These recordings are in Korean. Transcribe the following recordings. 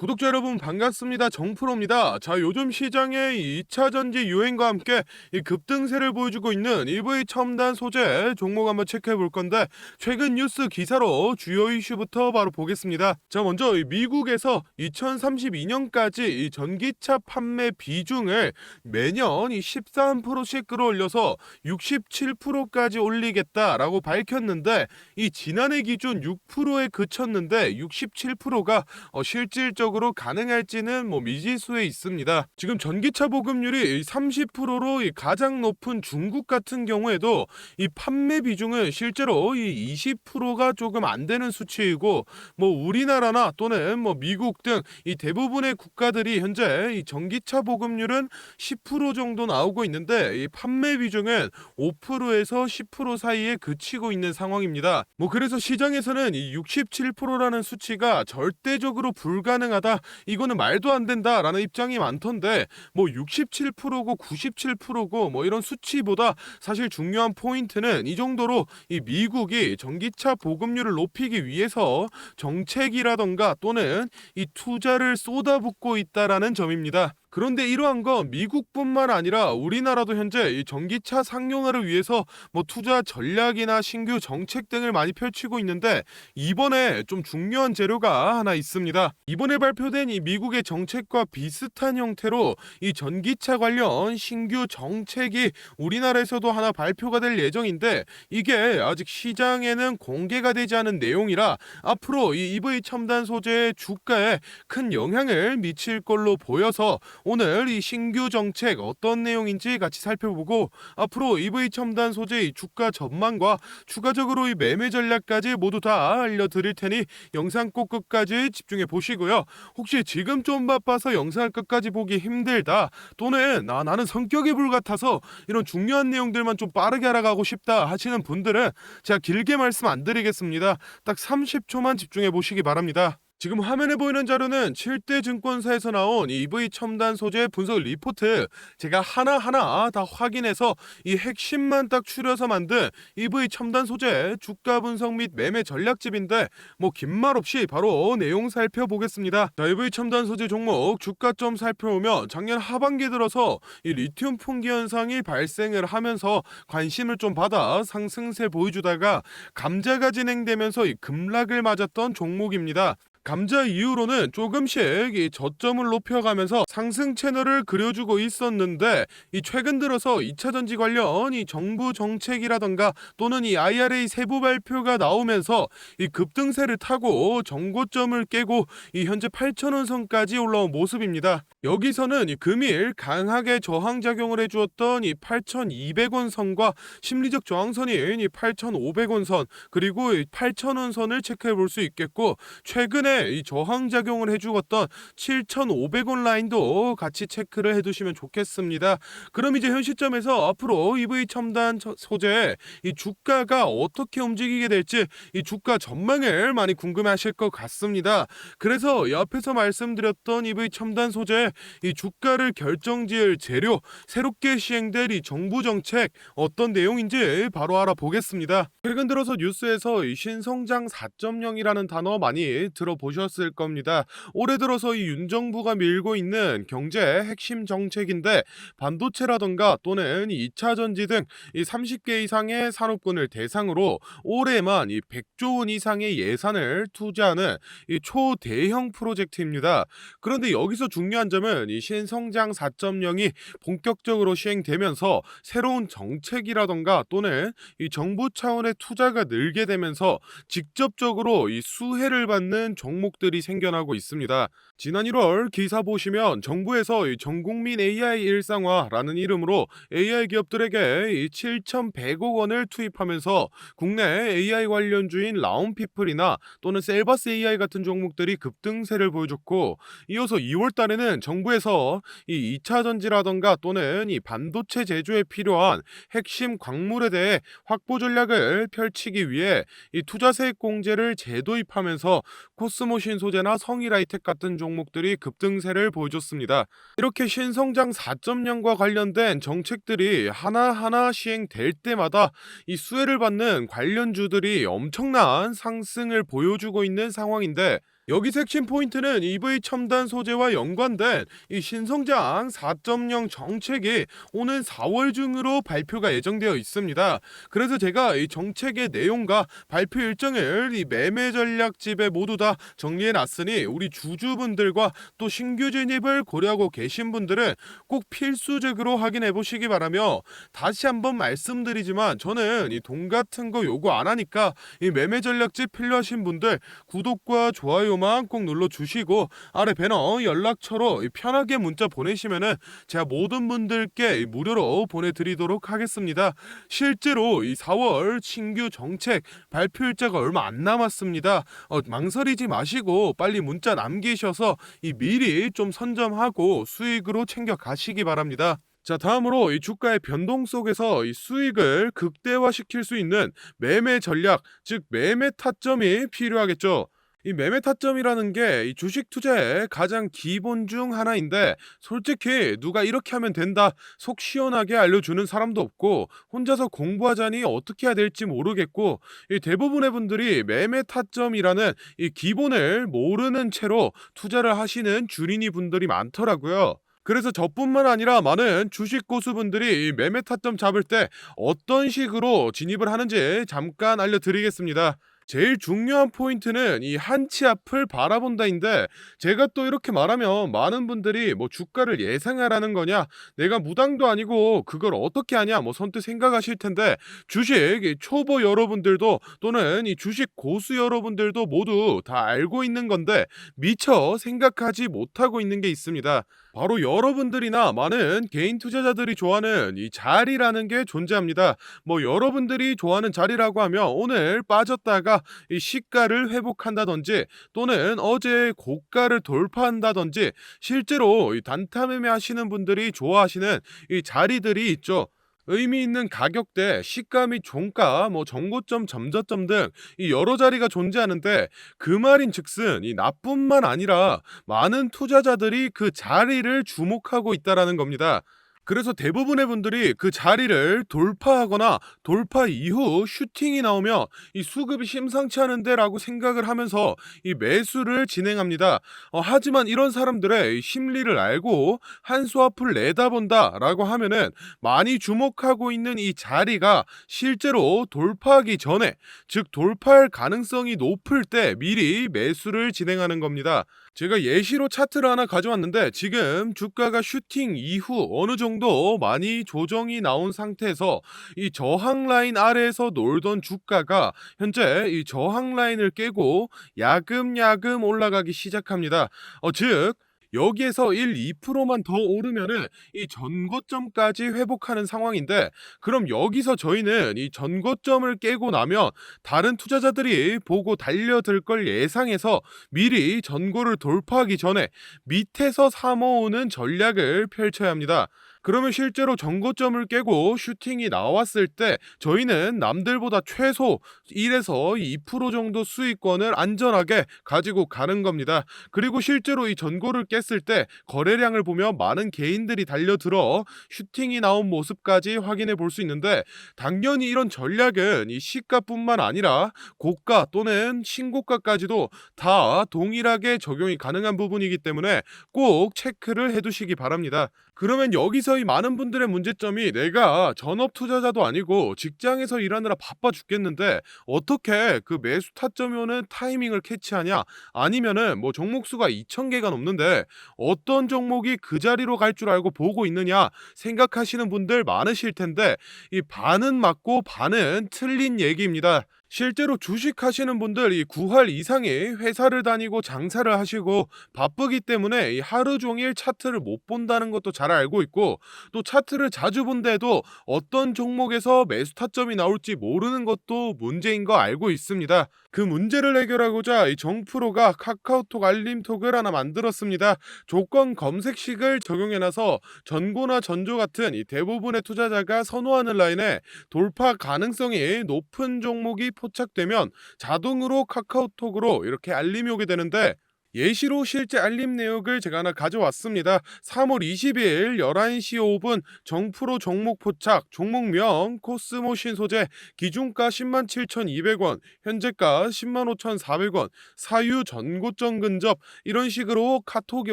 구독자 여러분 반갑습니다. 정프로입니다. 자, 요즘 시장의 2차 전지 유행과 함께 이 급등세를 보여주고 있는 EV 첨단 소재 종목 한번 체크해 볼 건데 최근 뉴스 기사로 주요 이슈부터 바로 보겠습니다. 자, 먼저 이 미국에서 2032년까지 이 전기차 판매 비중을 매년 이 13%씩 끌어올려서 67%까지 올리겠다라고 밝혔는데 이 지난해 기준 6%에 그쳤는데 67%가 어, 실질적으로 가능할지는 뭐 미지수에 있습니다. 지금 전기차 보급률이 30%로 이 가장 높은 중국 같은 경우에도 이 판매 비중은 실제로 이 20%가 조금 안 되는 수치이고 뭐 우리나라나 또는 뭐 미국 등 이 대부분의 국가들이 현재 이 전기차 보급률은 10% 정도 나오고 있는데 이 판매 비중은 5%에서 10% 사이에 그치고 있는 상황입니다. 뭐 그래서 시장에서는 이 67%라는 수치가 절대적으로 불가능하다. 이거는 말도 안 된다라는 입장이 많던데 뭐 67%고 97%고 뭐 이런 수치보다 사실 중요한 포인트는 이 정도로 이 미국이 전기차 보급률을 높이기 위해서 정책이라던가 또는 이 투자를 쏟아붓고 있다라는 점입니다. 그런데 이러한 건 미국뿐만 아니라 우리나라도 현재 이 전기차 상용화를 위해서 뭐 투자 전략이나 신규 정책 등을 많이 펼치고 있는데 이번에 좀 중요한 재료가 하나 있습니다. 이번에 발표된 이 미국의 정책과 비슷한 형태로 이 전기차 관련 신규 정책이 우리나라에서도 하나 발표가 될 예정인데 이게 아직 시장에는 공개가 되지 않은 내용이라 앞으로 이 EV 첨단 소재의 주가에 큰 영향을 미칠 걸로 보여서 오늘 이 신규 정책 어떤 내용인지 같이 살펴보고 앞으로 EV 첨단 소재의 주가 전망과 추가적으로 이 매매 전략까지 모두 다 알려드릴 테니 영상 꼭 끝까지 집중해 보시고요. 혹시 지금 좀 바빠서 영상을 끝까지 보기 힘들다 또는 아, 나는 성격이 불같아서 이런 중요한 내용들만 좀 빠르게 알아가고 싶다 하시는 분들은 제가 길게 말씀 안 드리겠습니다. 딱 30초만 집중해 보시기 바랍니다. 지금 화면에 보이는 자료는 7대 증권사에서 나온 EV 첨단 소재 분석 리포트 제가 하나하나 다 확인해서 이 핵심만 딱 추려서 만든 EV 첨단 소재 주가 분석 및 매매 전략집인데 뭐 긴 말 없이 바로 내용 살펴보겠습니다. 자, EV 첨단 소재 종목 주가점 살펴보면 작년 하반기 들어서 이 리튬 풍기 현상이 발생을 하면서 관심을 좀 받아 상승세 보여주다가 감자가 진행되면서 이 급락을 맞았던 종목입니다. 감자 이후로는 조금씩 이 저점을 높여가면서 상승 채널을 그려주고 있었는데 이 최근 들어서 2차 전지 관련 이 정부 정책이라던가 또는 이 IRA 세부 발표가 나오면서 이 급등세를 타고 정고점을 깨고 이 현재 8,000원 선까지 올라온 모습입니다. 여기서는 이 금일 강하게 저항 작용을 해주었던 이 8,200원 선과 심리적 저항선인 이 8,500원 선 그리고 이 8,000원 선을 체크해 볼 수 있겠고 최근에 이 저항 작용을 해주었던 7,500원 라인도 같이 체크를 해두시면 좋겠습니다. 그럼 이제 현 시점에서 앞으로 EV 첨단 처- 소재 이 주가가 어떻게 움직이게 될지 이 주가 전망을 많이 궁금해하실 것 같습니다. 그래서 옆에서 말씀드렸던 EV 첨단 소재 이 주가를 결정지을 재료 새롭게 시행될 이 정부 정책 어떤 내용인지 바로 알아보겠습니다. 최근 들어서 뉴스에서 이 신성장 4.0이라는 단어 많이 들어 보셨을 겁니다. 올해 들어서 이 윤 정부가 밀고 있는 경제 핵심 정책인데 반도체라던가 또는 이 2차 전지 등 이 30개 이상의 산업군을 대상으로 올해만 이 100조 원 이상의 예산을 투자하는 이 초대형 프로젝트입니다. 그런데 여기서 중요한 점은 이 신성장 4.0이 본격적으로 시행되면서 새로운 정책이라던가 또는 이 정부 차원의 투자가 늘게 되면서 직접적으로 이 수혜를 받는 종목들이 생겨나고 있습니다. 지난 1월 기사 보시면 정부에서 이 전국민 AI 일상화라는 이름으로 AI 기업들에게 이 7,100억 원을 투입하면서 국내 AI 관련주인 라운피플이나 또는 셀바스 AI 같은 종목들이 급등세를 보여줬고 이어서 2월 달에는 정부에서 이 2차 전지라던가 또는 이 반도체 제조에 필요한 핵심 광물에 대해 확보 전략을 펼치기 위해 이 투자 세액 공제를 재도입하면서 코스 모 신 소재나 성일하이텍 같은 종목들이 급등세를 보여줬습니다. 이렇게 신성장 4.0과 관련된 정책들이 하나하나 시행될 때마다 이 수혜를 받는 관련주들이 엄청난 상승을 보여주고 있는 상황인데 여기서 핵심 포인트는 EV 첨단 소재와 연관된 이 신성장 4.0 정책이 오는 4월 중으로 발표가 예정되어 있습니다. 그래서 제가 이 정책의 내용과 발표 일정을 이 매매 전략 집에 모두 다 정리해 놨으니 우리 주주분들과 또 신규 진입을 고려하고 계신 분들은 꼭 필수적으로 확인해 보시기 바라며 다시 한번 말씀드리지만 저는 이 돈 같은 거 요구 안 하니까 이 매매 전략집 필요하신 분들 구독과 좋아요 만 꼭 눌러 주시고 아래 배너 연락처로 이 편하게 문자 보내시면은 제가 모든 분들께 이 무료로 보내드리도록 하겠습니다. 실제로 이 4월 신규 정책 발표 일자가 얼마 안 남았습니다. 어, 망설이지 마시고 빨리 문자 남기셔서 이 미리 좀 선점하고 수익으로 챙겨 가시기 바랍니다. 자, 다음으로 이 주가의 변동 속에서 이 수익을 극대화시킬 수 있는 매매 전략, 즉 매매 타점이 필요하겠죠. 이 매매 타점이라는 게 이 주식 투자의 가장 기본 중 하나인데 솔직히 누가 이렇게 하면 된다 속 시원하게 알려주는 사람도 없고 혼자서 공부하자니 어떻게 해야 될지 모르겠고 이 대부분의 분들이 매매 타점이라는 이 기본을 모르는 채로 투자를 하시는 주린이 분들이 많더라고요. 그래서 저뿐만 아니라 많은 주식 고수분들이 이 매매 타점 잡을 때 어떤 식으로 진입을 하는지 잠깐 알려드리겠습니다. 제일 중요한 포인트는 이 한치 앞을 바라본다인데 제가 또 이렇게 말하면 많은 분들이 뭐 주가를 예상하라는 거냐 내가 무당도 아니고 그걸 어떻게 하냐 뭐 선뜻 생각하실 텐데 주식 이 초보 여러분들도 또는 이 주식 고수 여러분들도 모두 다 알고 있는 건데 미처 생각하지 못하고 있는 게 있습니다. 바로 여러분들이나 많은 개인 투자자들이 좋아하는 이 자리라는 게 존재합니다. 뭐 여러분들이 좋아하는 자리라고 하면 오늘 빠졌다가 이 시가를 회복한다든지 또는 어제 고가를 돌파한다든지 실제로 이 단타 매매 하시는 분들이 좋아하시는 이 자리들이 있죠. 의미 있는 가격대, 시가 및 종가, 뭐 정고점, 점저점 등 이 여러 자리가 존재하는데 그 말인 즉슨 이 나뿐만 아니라 많은 투자자들이 그 자리를 주목하고 있다라는 겁니다. 그래서 대부분의 분들이 그 자리를 돌파하거나 돌파 이후 슈팅이 나오면 이 수급이 심상치 않은데라고 생각을 하면서 이 매수를 진행합니다. 어, 하지만 이런 사람들의 이 심리를 알고 한수 앞을 내다본다라고 하면은 많이 주목하고 있는 이 자리가 실제로 돌파하기 전에 즉 돌파할 가능성이 높을 때 미리 매수를 진행하는 겁니다. 제가 예시로 차트를 하나 가져왔는데 지금 주가가 슈팅 이후 어느 정도 많이 조정이 나온 상태에서 이 저항 라인 아래에서 놀던 주가가 현재 이 저항 라인을 깨고 야금야금 올라가기 시작합니다. 어, 즉 여기에서 1, 2%만 더 오르면은 이 전고점까지 회복하는 상황인데 그럼 여기서 저희는 이 전고점을 깨고 나면 다른 투자자들이 보고 달려들 걸 예상해서 미리 전고를 돌파하기 전에 밑에서 사모으는 전략을 펼쳐야 합니다. 그러면 실제로 전고점을 깨고 슈팅이 나왔을 때 저희는 남들보다 최소 1에서 2% 정도 수익권을 안전하게 가지고 가는 겁니다. 그리고 실제로 이 전고를 깼을 때 거래량을 보면 많은 개인들이 달려들어 슈팅이 나온 모습까지 확인해 볼 수 있는데 당연히 이런 전략은 이 시가뿐만 아니라 고가 또는 신고가까지도 다 동일하게 적용이 가능한 부분이기 때문에 꼭 체크를 해 두시기 바랍니다. 그러면 여기서 이 많은 분들의 문제점이 내가 전업 투자자도 아니고 직장에서 일하느라 바빠 죽겠는데 어떻게 그 매수 타점이 오는 타이밍을 캐치하냐 아니면은 뭐 종목 수가 2,000개가 넘는데 어떤 종목이 그 자리로 갈 줄 알고 보고 있느냐 생각하시는 분들 많으실 텐데 이 반은 맞고 반은 틀린 얘기입니다. 실제로 주식 하시는 분들 이 9할 이상의 회사를 다니고 장사를 하시고 바쁘기 때문에 이 하루 종일 차트를 못 본다는 것도 잘 알고 있고 또 차트를 자주 본데도 어떤 종목에서 매수 타점이 나올지 모르는 것도 문제인 거 알고 있습니다. 그 문제를 해결하고자 이 정프로가 카카오톡 알림톡을 하나 만들었습니다. 조건 검색식을 적용해놔서 전고나 전조 같은 이 대부분의 투자자가 선호하는 라인에 돌파 가능성이 높은 종목이 포착되면 자동으로 카카오톡으로 이렇게 알림이 오게 되는데 예시로 실제 알림 내역을 제가 하나 가져왔습니다. 3월 20일 11시 5분 정프로 종목 포착, 종목명 코스모 신소재 기준가 10만 7,200원, 현재가 10만 5,400원, 사유 전고점 근접 이런 식으로 카톡이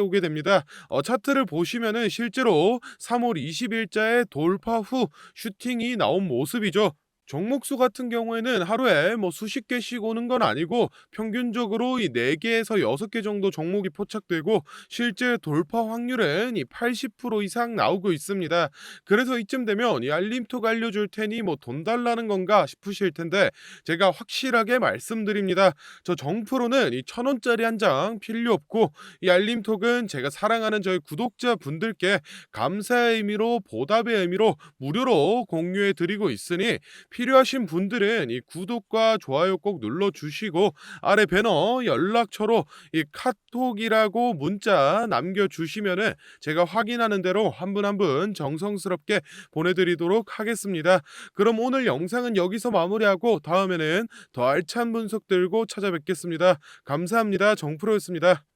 오게 됩니다. 어, 차트를 보시면은 실제로 3월 20일자에 돌파 후 슈팅이 나온 모습이죠. 종목수 같은 경우에는 하루에 뭐 수십 개씩 오는 건 아니고 평균적으로 이 4개에서 6개 정도 종목이 포착되고 실제 돌파 확률은 이 80% 이상 나오고 있습니다. 그래서 이쯤 되면 이 알림톡 알려줄 테니 뭐 돈 달라는 건가 싶으실 텐데 제가 확실하게 말씀드립니다. 저 정프로는 이 천 원짜리 한 장 필요 없고 이 알림톡은 제가 사랑하는 저희 구독자 분들께 감사의 의미로 보답의 의미로 무료로 공유해 드리고 있으니 필요하신 분들은 이 구독과 좋아요 꼭 눌러 주시고 아래 배너 연락처로 이 카톡이라고 문자 남겨 주시면은 제가 확인하는 대로 한 분 한 분 정성스럽게 보내드리도록 하겠습니다. 그럼 오늘 영상은 여기서 마무리하고 다음에는 더 알찬 분석 들고 찾아뵙겠습니다. 감사합니다. 정프로였습니다.